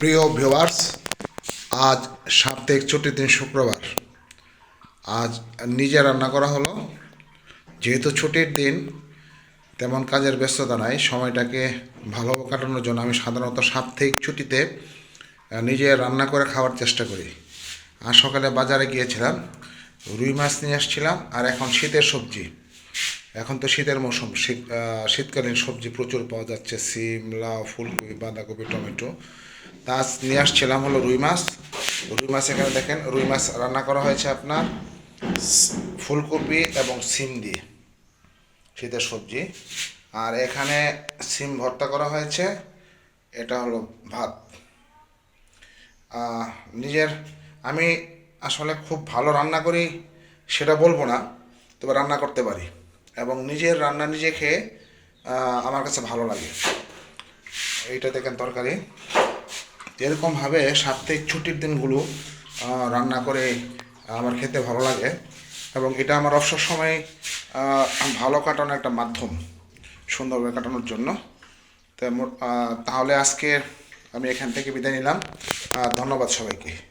প্রিয় ভিউয়ার্স আজ সাপ্তাহিক ছুটির দিন শুক্রবার। আজ নিজে রান্না করা হলো। যেহেতু ছুটির দিন, তেমন কাজের ব্যস্ততা নাই, সময়টাকে ভালোভাবে কাটানোর জন্য আমি সাধারণত সাপ্তাহিক ছুটিতে নিজে রান্না করে খাওয়ার চেষ্টা করি। আর সকালে বাজারে গিয়েছিলাম, রুই মাছ নিয়ে আসছিলাম, আর এখন শীতের সবজি। এখন তো শীতের মৌসুম, শীত শীতকালীন সবজি প্রচুর পাওয়া যাচ্ছে, সিম, লাউ, ফুলকপি, বাঁধাকপি, টমেটো। তা নিয়ে আসছিলাম হলো রুই মাছ। রুই মাছ এখানে দেখেন, রুই মাছ রান্না করা হয়েছে আপনার ফুলকপি এবং সিম দিয়ে, শীতের সবজি। আর এখানে সিম ভর্তা করা হয়েছে, এটা হলো ভাত। নিজের, আমি আসলে খুব ভালো রান্না করি, সেটা বলব না, তবে রান্না করতে পারি। এবং নিজের রান্না নিজে খেয়ে আমার কাছে ভালো লাগে। এইটা দেখেন তরকারি। এরকমভাবে সাপ্তাহিক ছুটির দিনগুলো রান্না করে আমার খেতে ভালো লাগে এবং এটা আমার অবসর সময় ভালো কাটানোর একটা মাধ্যম, সুন্দরভাবে কাটানোর জন্য। তাহলে আজকে আমি এখান থেকে বিদায় নিলাম। ধন্যবাদ সবাইকে।